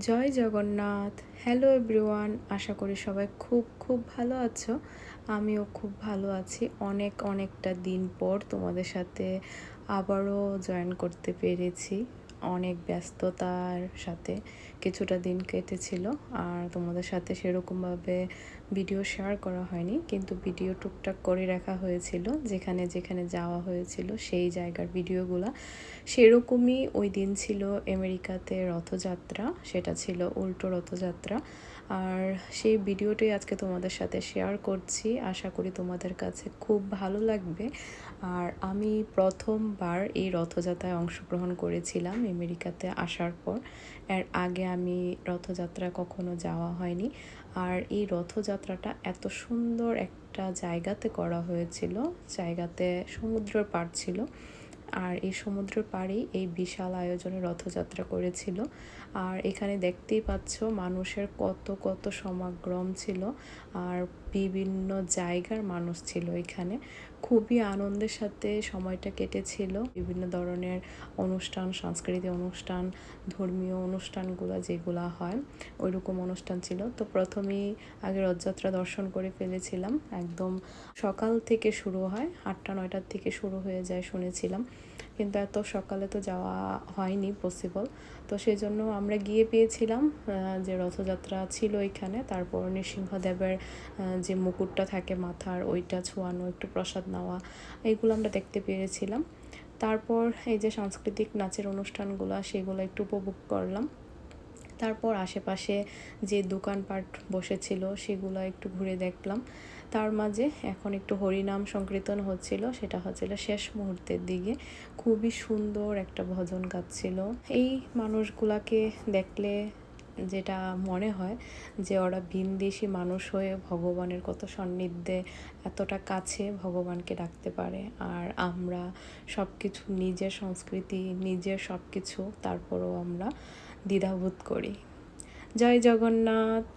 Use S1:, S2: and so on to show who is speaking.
S1: জয় Jagannath. Hello everyone আশা করি সবাই খুব খুব ভালো আছো। আমিও খুব ভালো আছি। অনেক অনেকটা দিন পর তোমাদের সাথে আবারও জয়েন করতে পেরেছি। অনেক ব্যস্ততার সাথে কিছুটা দিন কেটেছিল আর তোমাদের সাথে সেরকমভাবে ভিডিও শেয়ার করা হয়নি, কিন্তু ভিডিও টুকটাক করে রাখা হয়েছিল, যেখানে যেখানে যাওয়া হয়েছিল সেই জায়গার ভিডিওগুলা। সেরকমই ওই দিন ছিল আমেরিকাতে রথযাত্রা, সেটা ছিল উল্টো রথযাত্রা। আর সেই ভিডিওটাই আজকে তোমাদের সাথে শেয়ার করছি, আশা করি তোমাদের কাছে খুব ভালো লাগবে। আর আমি প্রথমবার এই রথযাত্রায় অংশগ্রহণ করেছিলাম আমেরিকাতে আসার পর, এর আগে আমি রথযাত্রা কখনো যাওয়া হয়নি। আর এই রথযাত্রাটা এত সুন্দর একটা জায়গাতে করা হয়েছিল, জায়গাতে সমুদ্রের পাড় ছিল। আর এই সমুদ্র পাড়েই এই বিশাল আয়োজনে রথযাত্রা করেছিল। আর এখানে দেখতেই পাচ্ছ মানুষের কত কত সমাগম ছিল। আর বিভিন্ন জায়গার মানুষ ছিল এখানে। খুবই আনন্দের সাথে সময়টা কেটেছিল। বিভিন্ন ধরনের অনুষ্ঠান, সাংস্কৃতিক অনুষ্ঠান, ধর্মীয় অনুষ্ঠানগুলো যেগুলো হয় ওই রকম অনুষ্ঠান ছিল। তো প্রথমেই আগে রথযাত্রা দর্শন করে ফেলেছিলাম। একদম সকাল থেকে শুরু হয়, আটটা, নয়টার থেকে শুরু হয়ে যায়, শুনেছিলাম। কিন্তু এত সকালে তো যাওয়া হয়নি পসিবল তো সেই জন্য আমরা গিয়ে পেয়েছিলাম যে রথযাত্রা ছিল এখানে। তারপর নৃসিংহদেবের যে মুকুটটা থাকে মাথার, ওইটা ছোঁয়ানো, একটু প্রসাদ নেওয়া, এইগুলো আমরা দেখতে পেরেছিলাম। তারপর এই যে সাংস্কৃতিক নাচের অনুষ্ঠানগুলো, সেগুলো একটু উপভোগ করলাম। তারপর আশেপাশে যে দোকানপাট বসেছিল সেগুলো একটু ঘুরে দেখলাম। তার মাঝে এখন একটু হরিনাম সংকীর্তন হচ্ছিল, সেটা হচ্ছিল শেষ মুহূর্তের দিকে। খুবই সুন্দর একটা ভজন গাচ্ছিল। এই মানুষগুলাকে দেখলে যেটা মনে হয় যে ওরা ভিনদেশি মানুষ হয়ে ভগবানের কত সান্নিধ্যে এতটা কাছে ভগবানকে ডাকতে পারে। আর আমরা সব কিছু নিজের সংস্কৃতি, নিজের সব কিছু তারপরেও আমরা দ্বিধাবোধ করি। জয় জগন্নাথ।